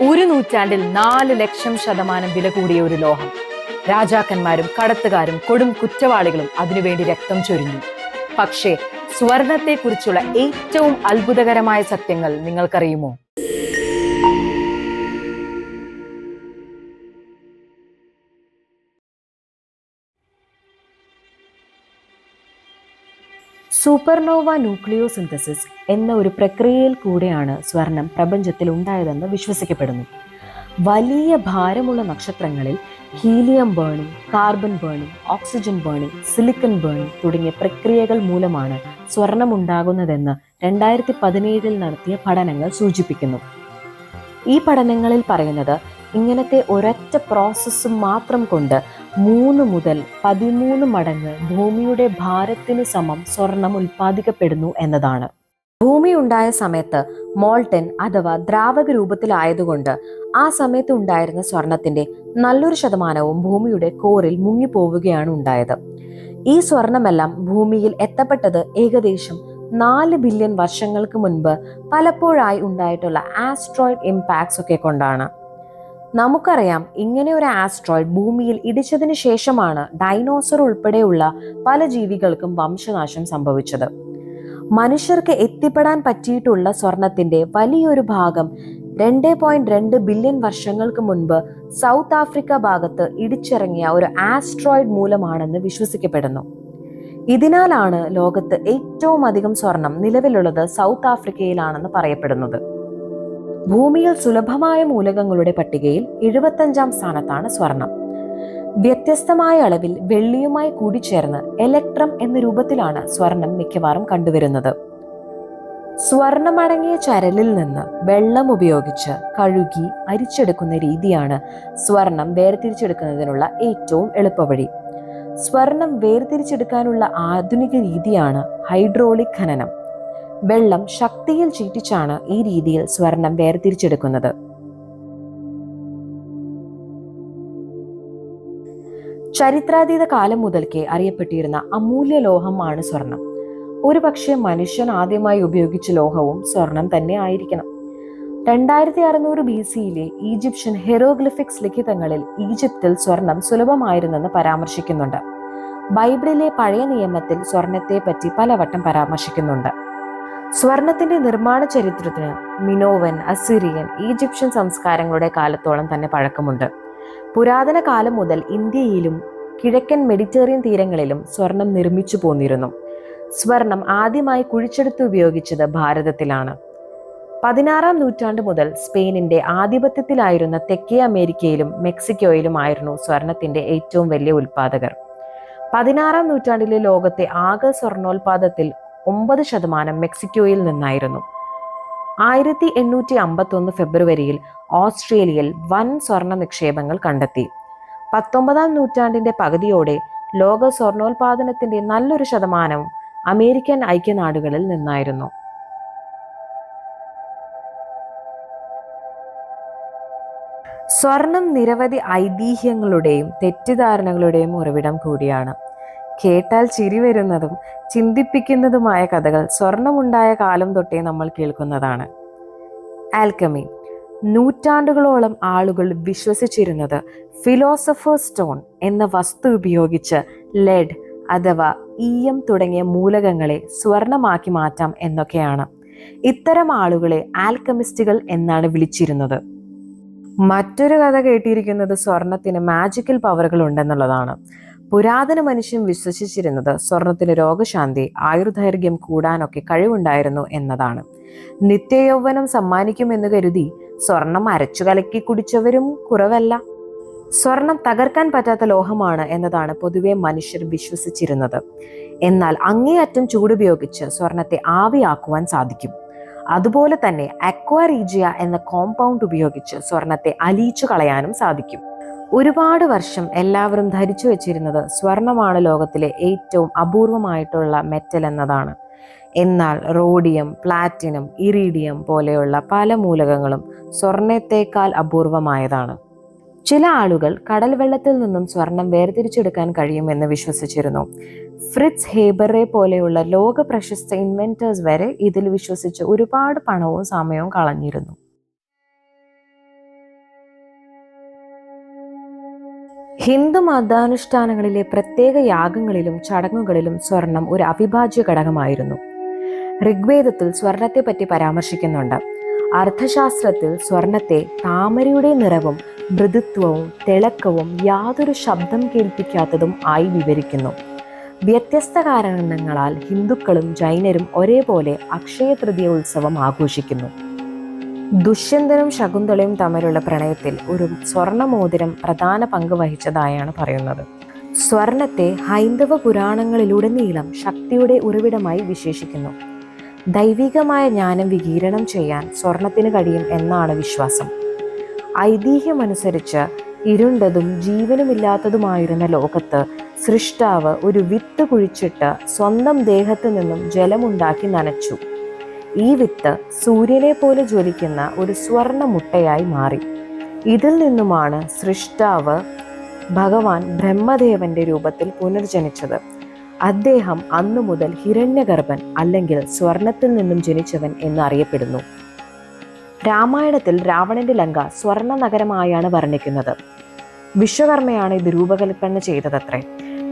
ഒരു നൂറ്റാണ്ടിൽ നാല് ലക്ഷം ശതമാനം വില കൂടിയ ഒരു ലോഹം. രാജാക്കന്മാരും കടത്തുകാരും കൊടും കുറ്റവാളികളും അതിനുവേണ്ടി രക്തം ചൊരിഞ്ഞു. പക്ഷേ സ്വർണത്തെക്കുറിച്ചുള്ള ഏറ്റവും അത്ഭുതകരമായ സത്യങ്ങൾ നിങ്ങൾക്കറിയുമോ? സൂപ്പർനോവ ന്യൂക്ലിയോ സിന്തസിസ് എന്ന ഒരു പ്രക്രിയയിൽ കൂടെയാണ് സ്വർണം പ്രപഞ്ചത്തിൽ ഉണ്ടായതെന്ന് വിശ്വസിക്കപ്പെടുന്നു. വലിയ ഭാരമുള്ള നക്ഷത്രങ്ങളിൽ helium burning carbon burning oxygen burning silicon burning തുടങ്ങിയ പ്രക്രിയകൾ മൂലമാണ് സ്വർണം ഉണ്ടാകുന്നതെന്ന് രണ്ടായിരത്തി പതിനേഴിൽ നടത്തിയ പഠനങ്ങൾ സൂചിപ്പിക്കുന്നു. ഈ പഠനങ്ങളിൽ പറയുന്നത് ഇങ്ങനത്തെ ഒരൊറ്റ പ്രോസസ്സ് മാത്രം കൊണ്ട് മൂന്ന് മുതൽ പതിമൂന്ന് മടങ്ങ് ഭൂമിയുടെ ഭാരത്തിന് സമം സ്വർണം ഉൽപ്പാദിക്കപ്പെടുന്നു എന്നതാണ്. ഭൂമി ഉണ്ടായ സമയത്ത് മോൾട്ടൻ അഥവാ ദ്രാവക രൂപത്തിലായതുകൊണ്ട് ആ സമയത്ത് ഉണ്ടായിരുന്ന സ്വർണത്തിന്റെ നല്ലൊരു ശതമാനവും ഭൂമിയുടെ കോറിൽ മുങ്ങിപ്പോവുകയാണ് ഉണ്ടായത്. ഈ സ്വർണമെല്ലാം ഭൂമിയിൽ എത്തപ്പെട്ടത് ഏകദേശം നാല് ബില്യൺ വർഷങ്ങൾക്ക് മുൻപ് പലപ്പോഴായി ഉണ്ടായിട്ടുള്ള ആസ്ട്രോയിഡ് ഇമ്പാക്ട്സ് ഒക്കെ കൊണ്ടാണ്. നമുക്കറിയാം ഇങ്ങനെ ഒരു ആസ്ട്രോയിഡ് ഭൂമിയിൽ ഇടിച്ചതിന് ശേഷമാണ് ഡൈനോസർ ഉൾപ്പെടെയുള്ള പല ജീവികൾക്കും വംശനാശം സംഭവിച്ചത്. മനുഷ്യർക്ക് എത്തിപ്പെടാൻ പറ്റിയിട്ടുള്ള സ്വർണത്തിന്റെ വലിയൊരു ഭാഗം രണ്ട് പോയിന്റ് രണ്ട് ബില്യൺ വർഷങ്ങൾക്ക് മുൻപ് സൗത്ത് ആഫ്രിക്ക ഭാഗത്ത് ഇടിച്ചിറങ്ങിയ ഒരു ആസ്ട്രോയിഡ് മൂലമാണെന്ന് വിശ്വസിക്കപ്പെടുന്നു. ഇതിനാലാണ് ലോകത്ത് ഏറ്റവും അധികം സ്വർണം നിലവിലുള്ളത് സൗത്ത് ആഫ്രിക്കയിലാണെന്ന് പറയപ്പെടുന്നത്. ഭൂമിയിൽ സുലഭമായ മൂലകങ്ങളുടെ പട്ടികയിൽ എഴുപത്തഞ്ചാം സ്ഥാനത്താണ് സ്വർണം. വ്യത്യസ്തമായ അളവിൽ വെള്ളിയുമായി കൂടിച്ചേർന്ന് ഇലക്ട്രം എന്ന രൂപത്തിലാണ് സ്വർണം മിക്കവാറും കണ്ടുവരുന്നത്. സ്വർണമടങ്ങിയ ചരലിൽ നിന്ന് വെള്ളം ഉപയോഗിച്ച് കഴുകി അരിച്ചെടുക്കുന്ന രീതിയാണ് സ്വർണം വേർതിരിച്ചെടുക്കുന്നതിനുള്ള ഏറ്റവും എളുപ്പവഴി. സ്വർണം വേർതിരിച്ചെടുക്കാനുള്ള ആധുനിക രീതിയാണ് ഹൈഡ്രോളിക് ഖനനം. വെള്ളം ശക്തിയിൽ ചീറ്റിച്ചാണ് ഈ രീതിയിൽ സ്വർണം വേർതിരിച്ചെടുക്കുന്നത്. ചരിത്രാതീത കാലം മുതൽക്കേ അറിയപ്പെട്ടിരുന്ന അമൂല്യ ലോഹമാണ് സ്വർണം. ഒരുപക്ഷെ മനുഷ്യൻ ആദ്യമായി ഉപയോഗിച്ച ലോഹവും സ്വർണം തന്നെ ആയിരിക്കണം. രണ്ടായിരത്തി അറുന്നൂറ് ബി സിയിലെ ഈജിപ്ഷ്യൻ ഹെറോഗ്ലിഫിക്സ് ലിഖിതങ്ങളിൽ ഈജിപ്തിൽ സ്വർണം സുലഭമായിരുന്നെന്ന് പരാമർശിക്കുന്നുണ്ട്. ബൈബിളിലെ പഴയ നിയമത്തിൽ സ്വർണത്തെ പറ്റി പലവട്ടം പരാമർശിക്കുന്നുണ്ട്. സ്വർണത്തിന്റെ നിർമ്മാണ ചരിത്രത്തിന് മിനോവൻ അസിറിയൻ ഈജിപ്ഷ്യൻ സംസ്കാരങ്ങളുടെ കാലത്തോളം തന്നെ പഴക്കമുണ്ട്. പുരാതന കാലം മുതൽ ഇന്ത്യയിലും കിഴക്കൻ മെഡിറ്ററേനിയൻ തീരങ്ങളിലും സ്വർണം നിർമ്മിച്ചു പോന്നിരുന്നു. സ്വർണം ആദ്യമായി കുഴിച്ചെടുത്ത് ഉപയോഗിച്ചത് ഭാരതത്തിലാണ്. പതിനാറാം നൂറ്റാണ്ട് മുതൽ സ്പെയിനിന്റെ ആധിപത്യത്തിലായിരുന്ന തെക്കേ അമേരിക്കയിലും മെക്സിക്കോയിലുമായിരുന്നു സ്വർണത്തിന്റെ ഏറ്റവും വലിയ ഉൽപാദകർ. പതിനാറാം നൂറ്റാണ്ടിലെ ലോകത്തെ ആകെ സ്വർണോൽപാദത്തിൽ ഒമ്പത് ശതമാനം മെക്സിക്കോയിൽ നിന്നായിരുന്നു. ആയിരത്തി എണ്ണൂറ്റി അമ്പത്തൊന്ന് ഫെബ്രുവരിയിൽ ഓസ്ട്രേലിയയിൽ വൻ സ്വർണ നിക്ഷേപങ്ങൾ കണ്ടെത്തി. പത്തൊമ്പതാം നൂറ്റാണ്ടിന്റെ പകുതിയോടെ ലോക സ്വർണോൽപാദനത്തിന്റെ നല്ലൊരു ശതമാനവും അമേരിക്കൻ ഐക്യനാടുകളിൽ നിന്നായിരുന്നു. സ്വർണം നിരവധി ഐതിഹ്യങ്ങളുടെയും തെറ്റിദ്ധാരണകളുടെയും ഉറവിടം കൂടിയാണ്. കേട്ടാൽ ചിരി വരുന്നതും ചിന്തിപ്പിക്കുന്നതുമായ കഥകൾ സ്വർണമുണ്ടായ കാലം തൊട്ടേ നമ്മൾ കേൾക്കുന്നതാണ്. ആൽക്കമി. നൂറ്റാണ്ടുകളോളം ആളുകൾ വിശ്വസിച്ചിരുന്നത് ഫിലോസഫർ സ്റ്റോൺ എന്ന വസ്തു ഉപയോഗിച്ച് ലെഡ് അഥവാ ഈയം തുടങ്ങിയ മൂലകങ്ങളെ സ്വർണമാക്കി മാറ്റാം എന്നൊക്കെയാണ്. ഇത്തരം ആളുകളെ ആൽക്കമിസ്റ്റുകൾ എന്നാണ് വിളിച്ചിരുന്നത്. മറ്റൊരു കഥ കേട്ടിരിക്കുന്നത് സ്വർണത്തിന് മാജിക്കൽ പവറുകൾ ഉണ്ടെന്നുള്ളതാണ്. പുരാതന മനുഷ്യൻ വിശ്വസിച്ചിരുന്നത് സ്വർണത്തിന് രോഗശാന്തി ആയുർദൈർഘ്യം കൂടാനൊക്കെ കഴിവുണ്ടായിരുന്നു എന്നതാണ്. നിത്യയൗവനം സമ്മാനിക്കുമെന്ന് കരുതി സ്വർണം അരച്ചു കലക്കി കുടിച്ചവരും കുറവല്ല. സ്വർണം തകർക്കാൻ പറ്റാത്ത ലോഹമാണ് എന്നതാണ് പൊതുവെ മനുഷ്യർ വിശ്വസിച്ചിരുന്നത്. എന്നാൽ അങ്ങേയറ്റം ചൂടുപയോഗിച്ച് സ്വർണത്തെ ആവിയാക്കുവാൻ സാധിക്കും. അതുപോലെ തന്നെ അക്വാറീജിയ എന്ന കോമ്പൗണ്ട് ഉപയോഗിച്ച് സ്വർണത്തെ അലിയിച്ചു കളയാനും സാധിക്കും. ഒരുപാട് വർഷം എല്ലാവരും ധരിച്ചു വെച്ചിരുന്നത് സ്വർണമാണ് ലോകത്തിലെ ഏറ്റവും അപൂർവമായിട്ടുള്ള മെറ്റൽ എന്നതാണ്. എന്നാൽ റോഡിയം പ്ലാറ്റിനം ഇറീഡിയം പോലെയുള്ള പല മൂലകങ്ങളും സ്വർണത്തേക്കാൾ അപൂർവമായതാണ്. ചില ആളുകൾ കടൽ വെള്ളത്തിൽ നിന്നും സ്വർണം വേർതിരിച്ചെടുക്കാൻ കഴിയുമെന്ന് വിശ്വസിച്ചിരുന്നു. ഫ്രിറ്റ്സ് ഹേബറെ പോലെയുള്ള ലോക പ്രശസ്ത ഇൻവെന്റേഴ്സ് വരെ ഇതിൽ വിശ്വസിച്ച് ഒരുപാട് പണവും സമയവും കളഞ്ഞിരുന്നു. ഹിന്ദു മതാനുഷ്ഠാനങ്ങളിലെ പ്രത്യേക യാഗങ്ങളിലും ചടങ്ങുകളിലും സ്വർണം ഒരു അവിഭാജ്യ ഘടകമായിരുന്നു. ഋഗ്വേദത്തിൽ സ്വർണത്തെപ്പറ്റി പരാമർശിക്കുന്നുണ്ട്. അർത്ഥശാസ്ത്രത്തിൽ സ്വർണത്തെ താമരയുടെ നിറവും മൃദുത്വവും തിളക്കവും യാതൊരു ശബ്ദം കേൾപ്പിക്കാത്തതും ആയി വിവരിക്കുന്നു. വ്യത്യസ്ത കാരണങ്ങളാൽ ഹിന്ദുക്കളും ജൈനരും ഒരേപോലെ അക്ഷയ തൃതീയ ഉത്സവം ആഘോഷിക്കുന്നു. ദുഷ്യന്തനും ശകുന്തളയും തമ്മിലുള്ള പ്രണയത്തിൽ ഒരു സ്വർണമോതിരം പ്രധാന പങ്ക് വഹിച്ചതായാണ് പറയുന്നത്. സ്വർണത്തെ ഹൈന്ദവ പുരാണങ്ങളിലുടനീളം ശക്തിയുടെ ഉറവിടമായി വിശേഷിക്കുന്നു. ദൈവികമായ ജ്ഞാനം വികീരണം ചെയ്യാൻ സ്വർണത്തിന് കഴിയും എന്നാണ് വിശ്വാസം. ഐതിഹ്യമനുസരിച്ച് ഇരുണ്ടതും ജീവനുമില്ലാത്തതുമായിരുന്ന ലോകത്ത് സൃഷ്ടാവ് ഒരു വിത്ത് കുഴിച്ചിട്ട് സ്വന്തം ദേഹത്തു നിന്നും ജലമുണ്ടാക്കി നനച്ചു. ഈ വിത്ത് സൂര്യനെ പോലെ ജ്വലിക്കുന്ന ഒരു സ്വർണ മുട്ടയായി മാറി. ഇതിൽ നിന്നുമാണ് സൃഷ്ടാവ് ഭഗവാൻ ബ്രഹ്മദേവന്റെ രൂപത്തിൽ പുനർജനിച്ചത്. അദ്ദേഹം അന്നു മുതൽ ഹിരണ്യഗർഭൻ അല്ലെങ്കിൽ സ്വർണത്തിൽ നിന്നും ജനിച്ചവൻ എന്ന് അറിയപ്പെടുന്നു. രാമായണത്തിൽ രാവണന്റെ ലങ്ക സ്വർണ നഗരമായാണ് വർണിക്കുന്നത്. വിശ്വകർമ്മയാണ് ഇത് രൂപകൽപ്പന ചെയ്തതത്രേ.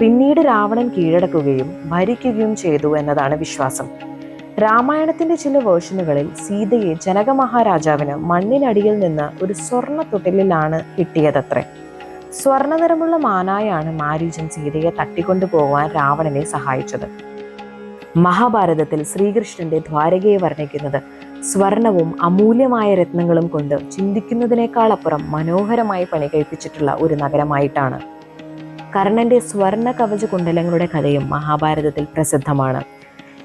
പിന്നീട് രാവണൻ കീഴടക്കുകയും ഭരിക്കുകയും ചെയ്തു എന്നതാണ് വിശ്വാസം. രാമായണത്തിന്റെ ചില വേർഷനുകളിൽ സീതയെ ജനക മഹാരാജാവിന് മണ്ണിനടിയിൽ നിന്ന് ഒരു സ്വർണ തൊട്ടിലാണ് കിട്ടിയതത്രേ. സ്വർണ നിറമുള്ള മാനായാണ് മാരീചൻ സീതയെ തട്ടിക്കൊണ്ടുപോകാൻ രാവണനെ സഹായിച്ചത്. മഹാഭാരതത്തിൽ ശ്രീകൃഷ്ണന്റെ ദ്വാരകയെ വർണിക്കുന്നത് സ്വർണവും അമൂല്യമായ രത്നങ്ങളും കൊണ്ട് ചിന്തിക്കുന്നതിനേക്കാൾ അപ്പുറം മനോഹരമായി പണി കഴിപ്പിച്ചിട്ടുള്ള ഒരു നഗരമായിട്ടാണ്. കർണന്റെ സ്വർണ കവച കുണ്ടലങ്ങളുടെ കഥയും മഹാഭാരതത്തിൽ പ്രസിദ്ധമാണ്.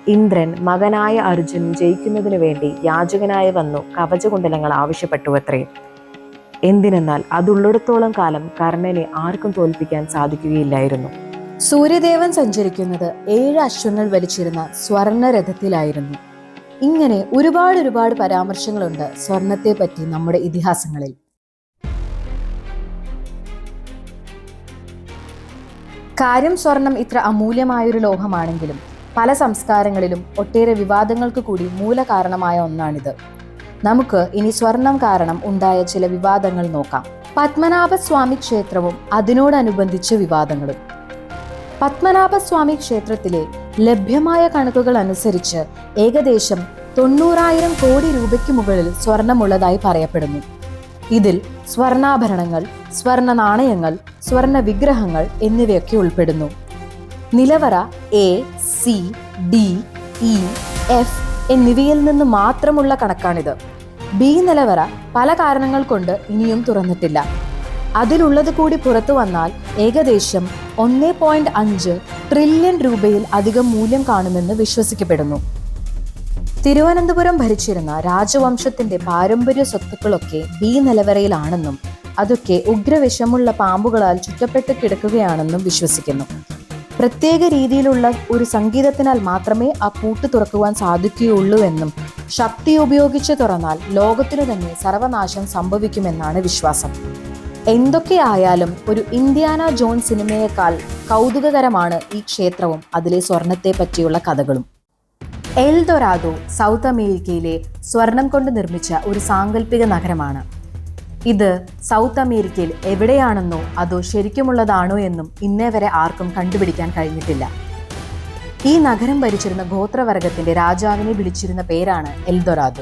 ഇന്ദ്രൻ മകനായ അർജുൻ ജയിക്കുന്നതിനു വേണ്ടി യാചകനായി വന്നു കവചകുണ്ടലങ്ങൾ ആവശ്യപ്പെട്ടു അത്രേ എന്തിനെന്നാൽ അതുള്ളിടത്തോളം കാലം കർണനെ ആർക്കും തോൽപ്പിക്കാൻ സാധിക്കുകയില്ലായിരുന്നു. സൂര്യദേവൻ സഞ്ചരിക്കുന്നത് ഏഴ് അശ്വങ്ങൾ വലിച്ചിരുന്ന സ്വർണരഥത്തിലായിരുന്നു. ഇങ്ങനെ ഒരുപാട് ഒരുപാട് പരാമർശങ്ങളുണ്ട് സ്വർണത്തെ പറ്റി നമ്മുടെ ഇതിഹാസങ്ങളിൽ. കാര്യം സ്വർണം ഇത്ര അമൂല്യമായൊരു ലോഹമാണെങ്കിലും പല സംസ്കാരങ്ങളിലും ഒട്ടേറെ വിവാദങ്ങൾക്ക് കൂടി മൂലകാരണമായ ഒന്നാണിത്. നമുക്ക് ഇനി സ്വർണം കാരണം ഉണ്ടായ ചില വിവാദങ്ങൾ നോക്കാം. പത്മനാഭസ്വാമി ക്ഷേത്രവും അതിനോടനുബന്ധിച്ച വിവാദങ്ങളും. പത്മനാഭസ്വാമി ക്ഷേത്രത്തിലെ ലഭ്യമായ കണക്കുകൾ അനുസരിച്ച് ഏകദേശം തൊണ്ണൂറായിരം കോടി രൂപയ്ക്ക് മുകളിൽ സ്വർണമുള്ളതായി പറയപ്പെടുന്നു. ഇതിൽ സ്വർണാഭരണങ്ങൾ സ്വർണ നാണയങ്ങൾ സ്വർണ വിഗ്രഹങ്ങൾ എന്നിവയൊക്കെ ഉൾപ്പെടുന്നു. നിലവറ A C D E F എന്നിവയിൽ നിന്ന് മാത്രമുള്ള കണക്കാണിത്. ബി നിലവറ പല കാരണങ്ങൾ കൊണ്ട് ഇനിയും തുറന്നിട്ടില്ല. അതിലുള്ളത് കൂടി പുറത്തു വന്നാൽ ഏകദേശം ഒന്നേ പോയിന്റ് അഞ്ച് ട്രില്യൺ രൂപയിൽ അധികം മൂല്യം കാണുമെന്ന് വിശ്വസിക്കപ്പെടുന്നു. തിരുവനന്തപുരം ഭരിച്ചിരുന്ന രാജവംശത്തിന്റെ പാരമ്പര്യ സ്വത്തുക്കളൊക്കെ ബി നിലവറയിലാണെന്നും അതൊക്കെ ഉഗ്രവിഷമുള്ള പാമ്പുകളാൽ ചുറ്റപ്പെട്ട് കിടക്കുകയാണെന്നും വിശ്വസിക്കുന്നു. പ്രത്യേക രീതിയിലുള്ള ഒരു സംഗീതത്തിനാൽ മാത്രമേ ആ പൂട്ട് തുറക്കുവാൻ സാധിക്കുകയുള്ളൂ എന്നും ശക്തി ഉപയോഗിച്ച് തുറന്നാൽ ലോകത്തിനു തന്നെ സർവനാശം സംഭവിക്കുമെന്നാണ് വിശ്വാസം. എന്തൊക്കെയായാലും ഒരു ഇന്ത്യാന ജോൺ സിനിമയേക്കാൾ കൗതുകകരമാണ് ഈ ക്ഷേത്രവും അതിലെ സ്വർണത്തെ പറ്റിയുള്ള കഥകളും. എൽ ദൊരാദോ സൗത്ത് അമേരിക്കയിലെ സ്വർണം കൊണ്ട് നിർമ്മിച്ച ഒരു സാങ്കല്പിക നഗരമാണ്. ഇത് സൗത്ത് അമേരിക്കയിൽ എവിടെയാണെന്നോ അതോ ശരിക്കുമുള്ളതാണോ എന്നും ഇന്നേ വരെ ആർക്കും കണ്ടുപിടിക്കാൻ കഴിഞ്ഞിട്ടില്ല. ഈ നഗരം ഭരിച്ചിരുന്ന ഗോത്രവർഗത്തിന്റെ രാജാവിനെ വിളിച്ചിരുന്ന പേരാണ് എൽദൊറാദോ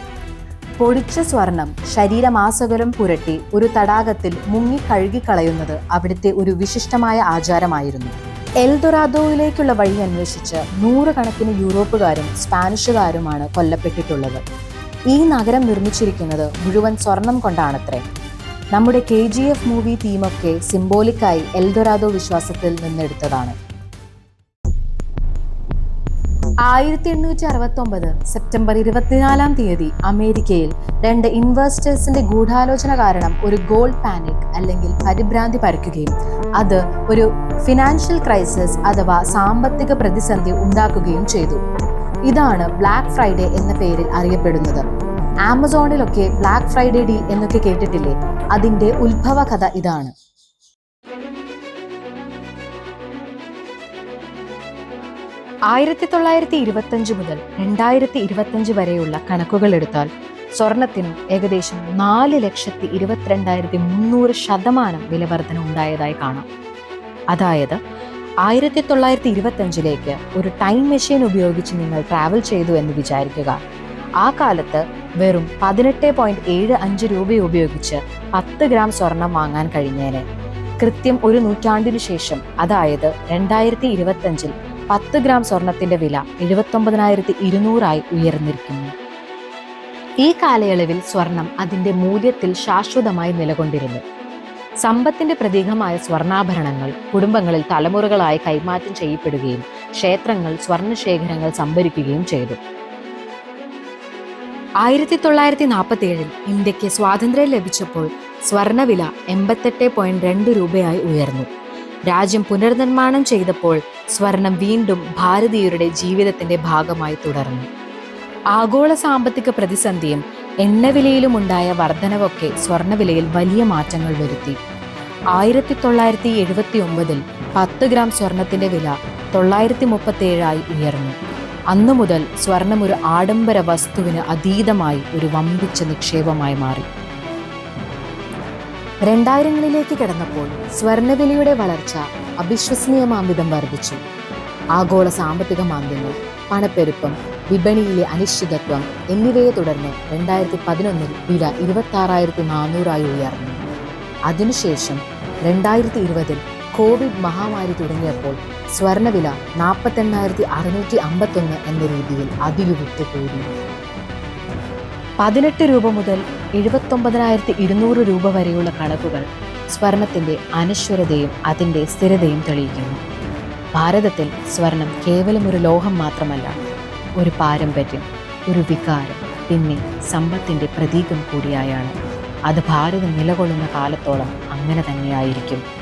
പൊടിച്ച സ്വർണം ശരീരമാസകലം പുരട്ടി ഒരു തടാകത്തിൽ മുങ്ങി കഴുകിക്കളയുന്നത് അവിടുത്തെ ഒരു വിശിഷ്ടമായ ആചാരമായിരുന്നു. എൽദൊറാദോയിലേക്കുള്ള വഴി അന്വേഷിച്ച് നൂറുകണക്കിന് യൂറോപ്പുകാരും സ്പാനിഷുകാരുമാണ് കൊല്ലപ്പെട്ടിട്ടുള്ളത്. ഈ നഗരം നിർമ്മിച്ചിരിക്കുന്നത് മുഴുവൻ സ്വർണം കൊണ്ടാണത്രേ. നമ്മുടെ കെ ജി എഫ് മൂവി തീമൊക്കെ സിംബോളിക്കായി എൽദൊരാദോ വിശ്വാസത്തിൽ നിന്നെടുത്തതാണ്. ആയിരത്തി എണ്ണൂറ്റി അറുപത്തി ഒമ്പത് സെപ്റ്റംബർ ഇരുപത്തിനാലാം തീയതി അമേരിക്കയിൽ രണ്ട് ഇൻവെസ്റ്റേഴ്സിന്റെ ഗൂഢാലോചന കാരണം ഒരു ഗോൾഡ് പാനിക് അല്ലെങ്കിൽ പരിഭ്രാന്തി പരക്കുകയും അത് ഒരു ഫിനാൻഷ്യൽ ക്രൈസിസ് അഥവാ സാമ്പത്തിക പ്രതിസന്ധി ഉണ്ടാക്കുകയും ചെയ്തു. ഇതാണ് ബ്ലാക്ക് ഫ്രൈഡേ എന്ന പേരിൽ അറിയപ്പെടുന്നത്. ആമസോണിലൊക്കെ ബ്ലാക്ക് ഫ്രൈഡേ ഡീൽ എന്നൊക്കെ കേട്ടിട്ടില്ലേ? അതിന്റെ ഉത്ഭവകഥ ഇതാണ്. ആയിരത്തി തൊള്ളായിരത്തി ഇരുപത്തഞ്ച് മുതൽ രണ്ടായിരത്തി ഇരുപത്തഞ്ച് വരെയുള്ള കണക്കുകൾ എടുത്താൽ സ്വർണത്തിനും ഏകദേശം നാല് ലക്ഷത്തി ഇരുപത്തിരണ്ടായിരത്തി മുന്നൂറ് ശതമാനം വിലവർധന ഉണ്ടായതായി കാണാം. അതായത് ആയിരത്തി തൊള്ളായിരത്തി ഇരുപത്തഞ്ചിലേക്ക് ഒരു ടൈം മെഷീൻ ഉപയോഗിച്ച് നിങ്ങൾ ട്രാവൽ ചെയ്തു എന്ന് വിചാരിക്കുക. ആ കാലത്ത് വെറും പതിനെട്ട് പോയിന്റ് ഏഴ് അഞ്ച് രൂപ ഉപയോഗിച്ച് പത്ത് ഗ്രാം സ്വർണം വാങ്ങാൻ കഴിഞ്ഞേനെ. കൃത്യം ഒരു നൂറ്റാണ്ടിനു ശേഷം അതായത് രണ്ടായിരത്തി ഇരുപത്തഞ്ചിൽ പത്ത് ഗ്രാം സ്വർണത്തിന്റെ വില എഴുപത്തൊമ്പതിനായിരത്തി ഇരുന്നൂറായി ഉയർന്നിരിക്കുന്നു. ഈ കാലയളവിൽ സ്വർണം അതിന്റെ മൂല്യത്തിൽ ശാശ്വതമായി നിലകൊണ്ടിരുന്നു. സമ്പത്തിന്റെ പ്രതീകമായ സ്വർണാഭരണങ്ങൾ കുടുംബങ്ങളിൽ തലമുറകളായി കൈമാറ്റം ചെയ്യപ്പെടുകയും ക്ഷേത്രങ്ങൾ സ്വർണശേഖരങ്ങൾ സംഭരിക്കുകയും ചെയ്തു. ആയിരത്തി തൊള്ളായിരത്തി നാൽപ്പത്തി ഏഴിൽ ഇന്ത്യയ്ക്ക് സ്വാതന്ത്ര്യം ലഭിച്ചപ്പോൾ സ്വർണവില എൺപത്തെട്ട് പോയിന്റ് രണ്ട് രൂപയായി ഉയർന്നു. രാജ്യം പുനർനിർമ്മാണം ചെയ്തപ്പോൾ സ്വർണം വീണ്ടും ഭാരതീയരുടെ ജീവിതത്തിന്റെ ഭാഗമായി തുടർന്നു. ആഗോള സാമ്പത്തിക പ്രതിസന്ധിയും എണ്ണവിലയിലും ഉണ്ടായ വർധനവൊക്കെ സ്വർണവിലയിൽ വലിയ മാറ്റങ്ങൾ വരുത്തി. ആയിരത്തി തൊള്ളായിരത്തി എഴുപത്തി ഒമ്പതിൽ പത്ത് ഗ്രാം സ്വർണത്തിന്റെ വില തൊള്ളായിരത്തി മുപ്പത്തി ഏഴായി ഉയർന്നു. അന്നു മുതൽ സ്വർണം ഒരു ആഡംബര വസ്തുവിന് അതീതമായി ഒരു വമ്പിച്ച നിക്ഷേപമായി മാറി. രണ്ടായിരങ്ങളിലേക്ക് കിടന്നപ്പോൾ സ്വർണവിലയുടെ വളർച്ച അവിശ്വസനീയമാംവിധം വർദ്ധിച്ചു. ആഗോള സാമ്പത്തിക മാന്ദ്യങ്ങൾ പണപ്പെരുപ്പം വിപണിയിലെ അനിശ്ചിതത്വം എന്നിവയെ തുടർന്ന് രണ്ടായിരത്തി പതിനൊന്നിൽ വില ഇരുപത്തി ആറായിരത്തി നാനൂറായി ഉയർന്നു. അതിനുശേഷം രണ്ടായിരത്തി ഇരുപതിൽ കോവിഡ് മഹാമാരി തുടങ്ങിയപ്പോൾ സ്വർണവില നാൽപ്പത്തെണ്ണായിരത്തി അറുന്നൂറ്റി അമ്പത്തൊന്ന് എന്ന രീതിയിൽ അതിരുവിട്ട് കൂടി പതിനെട്ട് രൂപ മുതൽ എഴുപത്തൊമ്പതിനായിരത്തി ഇരുന്നൂറ് രൂപ വരെയുള്ള കണക്കുകൾ സ്വർണത്തിന്റെ അനശ്വരതയും അതിന്റെ സ്ഥിരതയും തെളിയിക്കുന്നു. ഭാരതത്തിൽ സ്വർണം കേവലം ഒരു ലോഹം മാത്രമല്ല ഒരു പാരമ്പര്യം ഒരു വികാരം പിന്നെ സമ്പത്തിന്റെ പ്രതീകം കൂടിയായാണ്. അത് ഭാരതം നിലകൊള്ളുന്ന കാലത്തോളം അങ്ങനെ തന്നെയായിരിക്കും.